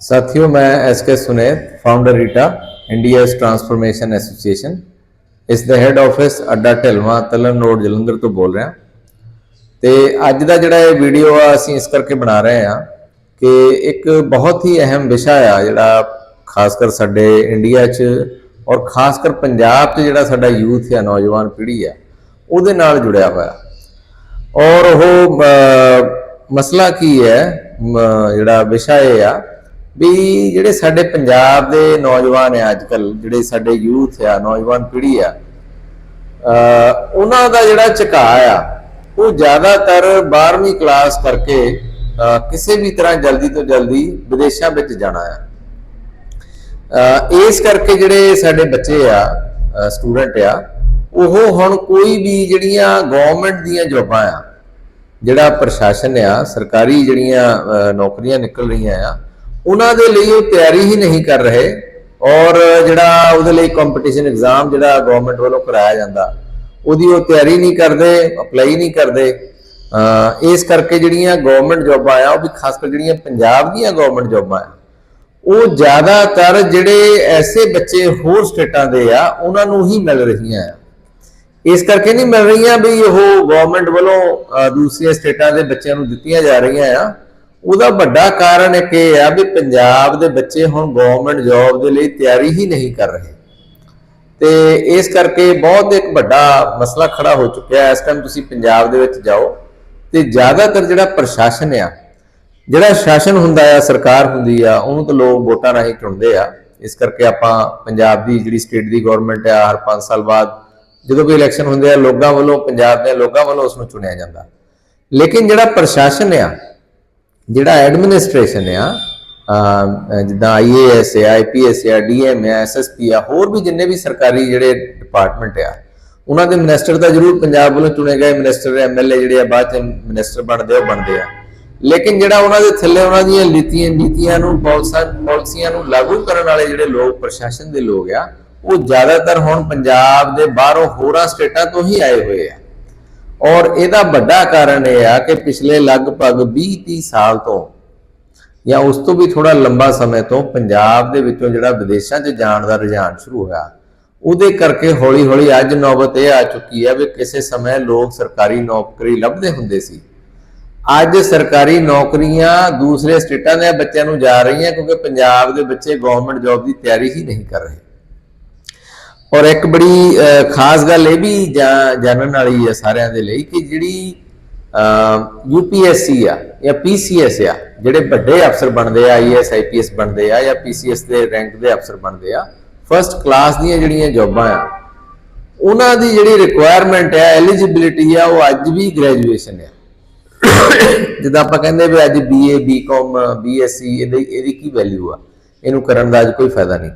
साथियों मैं S K Suneet founder Rita India transformation association ਇਸ ਦੇ ਹੈੱਡ ਆਫਿਸ ਅੱਡਾ ਢਿਲਵਾਂ ਤਲਨ ਰੋਡ ਜਲੰਧਰ ਤੋਂ ਬੋਲ ਰਿਹਾ ਤੇ ਅੱਜ ਦਾ ਜਿਹੜਾ ਇਹ ਵੀਡੀਓ ਆ ਅਸੀਂ ਇਸ ਕਰਕੇ ਬਣਾ ਰਹੇ ਆ ਕਿ ਇੱਕ ਬਹੁਤ ਹੀ ਅਹਿਮ ਵਿਸ਼ਾ ਆ ਜਿਹੜਾ ਖਾਸ ਕਰ ਸਾਡੇ ਇੰਡੀਆ 'ਚ ਔਰ ਖਾਸ ਕਰ ਪੰਜਾਬ 'ਚ ਜਿਹੜਾ ਸਾਡਾ ਯੂਥ ਆ ਨੌਜਵਾਨ ਪੀੜ੍ਹੀ ਆ ਉਹਦੇ ਨਾਲ ਜੁੜਿਆ ਹੋਇਆ ਔਰ ਉਹ ਅਹ, ਮਸਲਾ ਕੀ ਹੈ ਮ- ਜਿਹੜਾ ਵਿਸ਼ਾ ਇਹ ਆ ਵੀ ਜਿਹੜੇ ਸਾਡੇ ਪੰਜਾਬ ਦੇ ਨੌਜਵਾਨ ਆ ਅੱਜ ਕੱਲ ਜਿਹੜੇ ਸਾਡੇ ਯੂਥ ਆ, ਨੌਜਵਾਨ ਪੀੜ੍ਹੀ ਆ ਉਹਨਾਂ ਦਾ ਜਿਹੜਾ ਝੁਕਾਅ ਆ, ਉਹ ਜ਼ਿਆਦਾਤਰ 12ਵੀਂ ਕਲਾਸ ਕਰਕੇ ਕਿਸੇ ਵੀ ਤਰ੍ਹਾਂ ਜਲਦੀ ਤੋਂ ਜਲਦੀ ਵਿਦੇਸ਼ਾਂ ਵਿੱਚ ਜਾਣਾ ਆ। ਇਸ ਕਰਕੇ ਜਿਹੜੇ ਸਾਡੇ ਬੱਚੇ ਆ ਸਟੂਡੈਂਟ ਆ, ਉਹ ਹੁਣ ਕੋਈ ਵੀ ਜਿਹੜੀਆਂ ਗਵਰਨਮੈਂਟ ਦੀਆਂ ਜੋਬਾਂ ਆ, ਜਿਹੜਾ ਪ੍ਰਸ਼ਾਸਨ ਆ, ਸਰਕਾਰੀ ਜਿਹੜੀਆਂ ਨੌਕਰੀਆਂ ਨਿਕਲ ਰਹੀਆਂ ਆ ਉਹਨਾਂ ਦੇ ਲਈ ਉਹ ਤਿਆਰੀ ਹੀ ਨਹੀਂ ਕਰ ਰਹੇ ਔਰ ਜਿਹੜਾ ਉਹਦੇ ਲਈ ਕੰਪੀਟੀਸ਼ਨ ਐਗਜ਼ਾਮ ਜਿਹੜਾ ਗਵਰਨਮੈਂਟ ਵੱਲੋਂ ਕਰਾਇਆ ਜਾਂਦਾ, ਉਹਦੀ ਉਹ ਤਿਆਰੀ ਨਹੀਂ ਕਰਦੇ ਅਪਲਾਈ ਨਹੀਂ ਕਰਦੇ। ਇਸ ਕਰਕੇ ਜਿਹੜੀਆਂ ਗਵਰਨਮੈਂਟ ਜੋਬਾਂ ਆ, ਉਹ ਵੀ ਖਾਸ ਕਰ ਜਿਹੜੀਆਂ ਪੰਜਾਬ ਦੀਆਂ ਗਵਰਨਮੈਂਟ ਜੋਬਾਂ ਆ, ਉਹ ਜ਼ਿਆਦਾਤਰ ਜਿਹੜੇ ਐਸੇ ਬੱਚੇ ਹੋਰ ਸਟੇਟਾਂ ਦੇ ਆ, ਉਹਨਾਂ ਨੂੰ ਹੀ ਮਿਲ ਰਹੀਆਂ ਆ। ਇਸ ਕਰਕੇ ਨਹੀਂ ਮਿਲ ਰਹੀਆਂ ਵੀ ਉਹ ਗਵਰਨਮੈਂਟ ਵੱਲੋਂ ਦੂਸਰੀਆਂ ਸਟੇਟਾਂ ਦੇ ਬੱਚਿਆਂ ਨੂੰ ਦਿੱਤੀਆਂ ਜਾ ਰਹੀਆਂ ਆ। ਉਹਦਾ ਵੱਡਾ ਕਾਰਨ ਇੱਕ ਇਹ ਆ ਵੀ ਪੰਜਾਬ ਦੇ ਬੱਚੇ ਹੁਣ ਗਵਰਨਮੈਂਟ ਜੌਬ ਦੇ ਲਈ ਤਿਆਰੀ ਹੀ ਨਹੀਂ ਕਰ ਰਹੇ। ਤੇ ਇਸ ਕਰਕੇ ਬਹੁਤ ਇੱਕ ਵੱਡਾ ਮਸਲਾ ਖੜਾ ਹੋ ਚੁੱਕਿਆ ਹੈ। ਇਸ ਟਾਈਮ ਤੁਸੀਂ ਪੰਜਾਬ ਦੇ ਵਿੱਚ ਜਾਓ ਤੇ ਜ਼ਿਆਦਾਤਰ ਜਿਹੜਾ ਪ੍ਰਸ਼ਾਸਨ ਆ, ਜਿਹੜਾ ਸ਼ਾਸਨ ਹੁੰਦਾ ਆ, ਸਰਕਾਰ ਹੁੰਦੀ ਆ, ਉਹਨੂੰ ਤਾਂ ਲੋਕ ਵੋਟਾਂ ਰਾਹੀਂ ਚੁਣਦੇ ਆ। ਇਸ ਕਰਕੇ ਆਪਾਂ ਪੰਜਾਬ ਦੀ ਜਿਹੜੀ ਸਟੇਟ ਦੀ ਗਵਰਨਮੈਂਟ ਆ, ਹਰ 5 ਸਾਲ ਬਾਅਦ ਜਦੋਂ ਵੀ ਇਲੈਕਸ਼ਨ ਹੁੰਦੇ ਆ, ਲੋਕਾਂ ਵੱਲੋਂ, ਪੰਜਾਬ ਦੇ ਲੋਕਾਂ ਵੱਲੋਂ ਉਸ ਨੂੰ ਚੁਣਿਆ ਜਾਂਦਾ। ਲੇਕਿਨ ਜਿਹੜਾ ਪ੍ਰਸ਼ਾਸਨ ਆ ਜਿਹੜਾ ਐਡਮਿਨਿਸਟ੍ਰੇਸ਼ਨ ਆ ਅਮ, ਜਿੱਦਾਂ ਆਈਏਐਸ ਆ ਆਈਪੀਐਸ ਆ ਡੀਐਮ ਆ ਐਸਐਸਪੀ ਆ ਹੋਰ ਵੀ ਜਿੰਨੇ ਵੀ ਸਰਕਾਰੀ ਜਿਹੜੇ ਡਿਪਾਰਟਮੈਂਟ ਆ ਉਹਨਾਂ ਦੇ ਮਿਨਿਸਟਰ ਤਾਂ ਜ਼ਰੂਰ ਪੰਜਾਬ ਵੱਲੋਂ ਚੁਣੇ ਗਏ ਮਿਨਿਸਟਰ ਐਮਐਲਏ ਜਿਹੜੇ ਆ ਬਾਅਦ ਚ ਮਿਨਿਸਟਰ ਬਣਦੇ ਉਹ ਬਣਦੇ ਆ। ਲੇਕਿਨ ਜਿਹੜਾ ਉਹਨਾਂ ਦੇ ਥੱਲੇ ਉਹਨਾਂ ਦੀਆਂ ਨੀਤੀਆਂ ਨੀਤੀਆਂ ਨੂੰ ਪਾਲਿਸਾਂ ਪਾਲਿਸੀਆਂ ਨੂੰ ਲਾਗੂ ਕਰਨ ਵਾਲੇ ਜਿਹੜੇ ਲੋਕ ਪ੍ਰਸ਼ਾਸਨ ਦੇ ਲੋਕ ਆ ਉਹ ਜ਼ਿਆਦਾਤਰ ਹੁਣ ਪੰਜਾਬ ਦੇ ਬਾਹਰੋਂ ਹੋਰਾਂ ਸਟੇਟਾਂ ਤੋਂ ਹੀ ਆਏ ਹੋਏ ਆ। ਔਰ ਇਹਦਾ ਵੱਡਾ ਕਾਰਨ ਇਹ ਆ ਕਿ ਪਿਛਲੇ ਲਗਭਗ 20-30 ਸਾਲ ਤੋਂ ਜਾਂ ਉਸ ਤੋਂ ਵੀ ਥੋੜਾ ਲੰਬਾ ਸਮੇਂ ਤੋਂ ਪੰਜਾਬ ਦੇ ਵਿੱਚੋਂ ਜਿਹੜਾ ਵਿਦੇਸ਼ਾਂ 'ਚ ਜਾਣ ਦਾ ਰੁਝਾਨ ਸ਼ੁਰੂ ਹੋਇਆ, ਉਹਦੇ ਕਰਕੇ ਹੌਲੀ-ਹੌਲੀ ਅੱਜ ਨੌਬਤ ਇਹ ਆ ਚੁੱਕੀ ਹੈ ਵੀ ਕਿਸੇ ਸਮੇਂ ਲੋਕ ਸਰਕਾਰੀ ਨੌਕਰੀ ਲੱਭਦੇ ਹੁੰਦੇ ਸੀ। ਅੱਜ ਸਰਕਾਰੀ ਨੌਕਰੀਆਂ ਦੂਸਰੇ ਸਟੇਟਾਂ ਦੇ ਬੱਚਿਆਂ ਨੂੰ ਜਾ ਰਹੀਆਂ ਕਿਉਂਕਿ ਪੰਜਾਬ ਦੇ ਬੱਚੇ ਗਵਰਨਮੈਂਟ ਜੌਬ ਦੀ ਤਿਆਰੀ ਹੀ ਨਹੀਂ ਕਰ ਰਹੇ। ਔਰ ਇੱਕ ਬੜੀ ਖਾਸ ਗੱਲ ਇਹ ਵੀ ਜਾਣਨ ਵਾਲੀ ਹੈ ਸਾਰਿਆਂ ਦੇ ਲਈ ਕਿ ਜਿਹੜੀ ਯੂਪੀਐਸਸੀ ਆ ਜਾਂ ਪੀਸੀਐਸ ਆ, ਜਿਹੜੇ ਵੱਡੇ ਅਫਸਰ ਬਣਦੇ ਆ ਆਈਐਸ ਆਈਪੀਐਸ ਬਣਦੇ ਆ ਜਾਂ ਪੀਸੀਐਸ ਦੇ ਰੈਂਕ ਦੇ ਅਫਸਰ ਬਣਦੇ ਆ ਫਰਸਟ ਕਲਾਸ ਦੀਆਂ ਜਿਹੜੀਆਂ ਜੌਬਾਂ ਆ, ਉਹਨਾਂ ਦੀ ਜਿਹੜੀ ਰਿਕੁਆਇਰਮੈਂਟ ਹੈ ਐਲੀਜੀਬਿਲਿਟੀ ਆ, ਉਹ ਅੱਜ ਵੀ ਗ੍ਰੈਜੂਏਸ਼ਨ ਆ। ਜਿੱਦਾਂ ਆਪਾਂ ਕਹਿੰਦੇ ਵੀ ਅੱਜ ਬੀਏ ਬੀਕਾਮ ਬੀਐਸਸੀ ਇਹਦੀ ਇਹਦੀ ਕੀ ਵੈਲਿਊ ਆ? ਇਹਨੂੰ ਕਰਨ ਦਾ ਅੱਜ ਕੋਈ ਫਾਇਦਾ ਨਹੀਂ।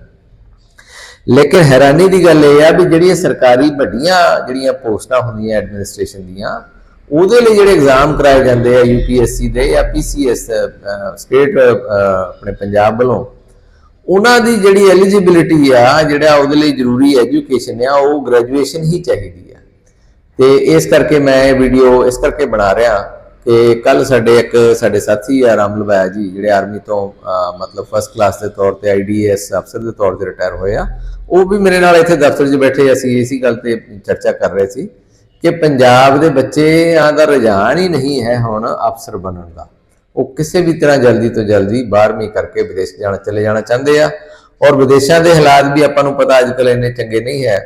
ਲੇਕਿਨ ਹੈਰਾਨੀ ਦੀ ਗੱਲ ਇਹ ਆ ਵੀ ਜਿਹੜੀਆਂ ਸਰਕਾਰੀ ਵੱਡੀਆਂ ਜਿਹੜੀਆਂ ਪੋਸਟਾਂ ਹੁੰਦੀਆਂ ਐਡਮਿਨਿਸਟ੍ਰੇਸ਼ਨ ਦੀਆਂ, ਉਹਦੇ ਲਈ ਜਿਹੜੇ ਐਗਜ਼ਾਮ ਕਰਾਏ ਜਾਂਦੇ ਆ ਯੂਪੀਐਸਸੀ ਦੇ ਜਾਂ ਪੀਸੀਐਸ ਸਟੇਟ ਆਪਣੇ ਪੰਜਾਬ ਵੱਲੋਂ, ਉਹਨਾਂ ਦੀ ਜਿਹੜੀ ਐਲੀਜੀਬਿਲਿਟੀ ਆ, ਜਿਹੜਾ ਉਹਦੇ ਲਈ ਜ਼ਰੂਰੀ ਐਜੂਕੇਸ਼ਨ ਆ, ਉਹ ਗ੍ਰੈਜੂਏਸ਼ਨ ਹੀ ਚਾਹੀਦੀ ਆ। ਤੇ ਇਸ ਕਰਕੇ ਮੈਂ ਇਹ ਵੀਡੀਓ ਇਸ ਕਰਕੇ ਬਣਾ ਰਿਹਾ ਕਿ ਕੱਲ ਸਾਡੇ ਇੱਕ ਸਾਡੇ ਸਾਥੀ ਆ ਰਾਮ ਲਵਾਇਆ ਜੀ, ਜਿਹੜੇ ਆਰਮੀ ਤੋਂ ਮਤਲਬ ਫਸਟ ਕਲਾਸ ਦੇ ਤੌਰ ਤੇ ਆਈਡੀਐਸ ਅਫਸਰ ਦੇ ਤੌਰ ਤੇ ਰਿਟਾਇਰ ਹੋਏ ਆ। ਉਹ ਵੀ ਮੇਰੇ ਨਾਲ ਇੱਥੇ ਦਫ਼ਤਰ 'ਚ ਬੈਠੇ, ਅਸੀਂ ਇਸੀ ਗੱਲ ਤੇ ਚਰਚਾ ਕਰ ਰਹੇ ਸੀ ਕਿ ਪੰਜਾਬ ਦੇ ਬੱਚਿਆਂ ਦਾ ਰੁਝਾਨ ਹੀ ਨਹੀਂ ਹੈ ਹੁਣ ਅਫਸਰ ਬਣਨ ਦਾ। ਉਹ ਕਿਸੇ ਵੀ ਤਰ੍ਹਾਂ ਜਲਦੀ ਤੋਂ ਜਲਦੀ 12ਵੀਂ ਕਰਕੇ ਵਿਦੇਸ਼ ਜਾਣਾ, ਚਲੇ ਜਾਣਾ ਚਾਹੁੰਦੇ ਆ ਔਰ ਵਿਦੇਸ਼ਾਂ ਦੇ ਹਾਲਾਤ ਵੀ ਆਪਾਂ ਨੂੰ ਪਤਾ ਅੱਜ ਕੱਲ੍ਹ ਇੰਨੇ ਚੰਗੇ ਨਹੀਂ ਹੈ।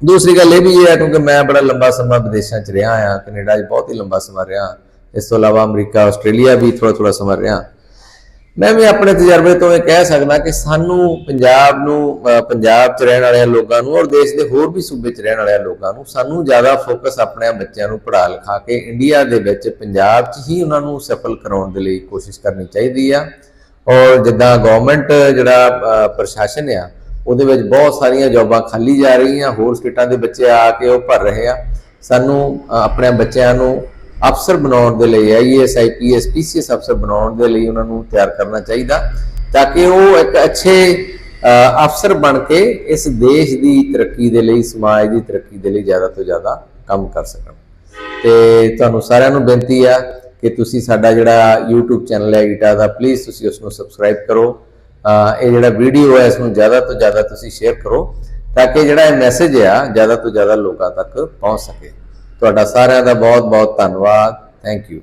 ਦੂਸਰੀ ਗੱਲ ਇਹ ਵੀ ਹੈ ਕਿਉਂਕਿ ਮੈਂ ਬੜਾ ਲੰਬਾ ਸਮਾਂ ਵਿਦੇਸ਼ਾਂ 'ਚ ਰਿਹਾ ਆ, ਕੈਨੇਡਾ 'ਚ ਬਹੁਤ ਹੀ ਲੰਬਾ ਸਮਾਂ ਰਿਹਾ। ਇਸ ਤੋਂ ਇਲਾਵਾ ਅਮਰੀਕਾ ਆਸਟ੍ਰੇਲੀਆ ਵੀ ਥੋੜਾ ਥੋੜਾ ਸਮਾਂ ਰਿਹਾ। ਮੈਂ ਵੀ ਆਪਣੇ ਤਜਰਬੇ ਤੋਂ ਇਹ ਕਹਿ ਸਕਦਾ ਕਿ ਸਾਨੂੰ ਪੰਜਾਬ ਨੂੰ ਪੰਜਾਬ 'ਚ ਰਹਿਣ ਵਾਲਿਆਂ ਲੋਕਾਂ ਨੂੰ ਔਰ ਦੇਸ਼ ਦੇ ਹੋਰ ਵੀ ਸੂਬੇ 'ਚ ਰਹਿਣ ਵਾਲਿਆਂ ਲੋਕਾਂ ਨੂੰ ਸਾਨੂੰ ਜ਼ਿਆਦਾ ਫੋਕਸ ਆਪਣੇ ਬੱਚਿਆਂ ਨੂੰ ਪੜ੍ਹਾ ਲਿਖਾ ਕੇ ਇੰਡੀਆ ਦੇ ਵਿੱਚ ਪੰਜਾਬ 'ਚ ਹੀ ਉਹਨਾਂ ਨੂੰ ਸਫਲ ਕਰਾਉਣ ਦੇ ਲਈ ਕੋਸ਼ਿਸ਼ ਕਰਨੀ ਚਾਹੀਦੀ ਆ। ਔਰ ਜਿੱਦਾਂ ਗਵਰਨਮੈਂਟ ਜਿਹੜਾ ਪ੍ਰਸ਼ਾਸਨ ਆ ਉਹਦੇ ਵਿੱਚ ਬਹੁਤ ਸਾਰੀਆਂ ਜੌਬਾਂ ਖਾਲੀ ਜਾ ਰਹੀਆਂ ਹੋਰ ਸਟੇਟਾਂ ਦੇ ਬੱਚੇ ਆ ਕੇ ਉਹ ਭਰ ਰਹੇ ਆ। ਸਾਨੂੰ ਅਹ, ਆਪਣੇ ਬੱਚਿਆਂ ਨੂੰ ਅਫਸਰ ਬਣਾਉਣ ਦੇ ਲਈ ਆਈਐਸ ਆਈਪੀਐਸ ਪੀਸੀਐਸ ਅਫਸਰ ਬਣਾਉਣ ਦੇ ਲਈ ਉਹਨਾਂ ਨੂੰ ਤਿਆਰ ਕਰਨਾ ਚਾਹੀਦਾ, ਤਾਂ ਕਿ ਉਹ ਇੱਕ ਅੱਛੇ ਅਫਸਰ ਬਣ ਕੇ ਇਸ ਦੇਸ਼ ਦੀ ਤਰੱਕੀ ਦੇ ਲਈ, ਸਮਾਜ ਦੀ ਤਰੱਕੀ ਦੇ ਲਈ ਜ਼ਿਆਦਾ ਤੋਂ ਜ਼ਿਆਦਾ ਕੰਮ ਕਰ ਸਕਣ। ਤੇ ਤੁਹਾਨੂੰ ਸਾਰਿਆਂ ਨੂੰ ਬੇਨਤੀ ਆ ਕਿ ਤੁਸੀਂ ਸਾਡਾ ਜਿਹੜਾ YouTube ਚੈਨਲ ਹੈ ਈਟਾ ਦਾ ਪਲੀਜ਼ ਤੁਸੀਂ ਉਸ ਨੂੰ ਸਬਸਕ੍ਰਾਈਬ ਕਰੋ ਇਹ ਜਿਹੜਾ ਵੀਡੀਓ ਹੈ, ਇਸ ਨੂੰ ਜ਼ਿਆਦਾ ਤੋਂ ਜ਼ਿਆਦਾ ਤੁਸੀਂ ਸ਼ੇਅਰ ਕਰੋ, ਤਾਂ ਕਿ ਜਿਹੜਾ ਇਹ ਮੈਸੇਜ ਆ, ਜ਼ਿਆਦਾ ਤੋਂ ਜ਼ਿਆਦਾ ਲੋਕਾਂ ਤੱਕ ਪਹੁੰਚ ਸਕੇ। ਤੁਹਾਡਾ ਸਾਰਿਆਂ ਦਾ ਬਹੁਤ ਬਹੁਤ ਧੰਨਵਾਦ। Thank you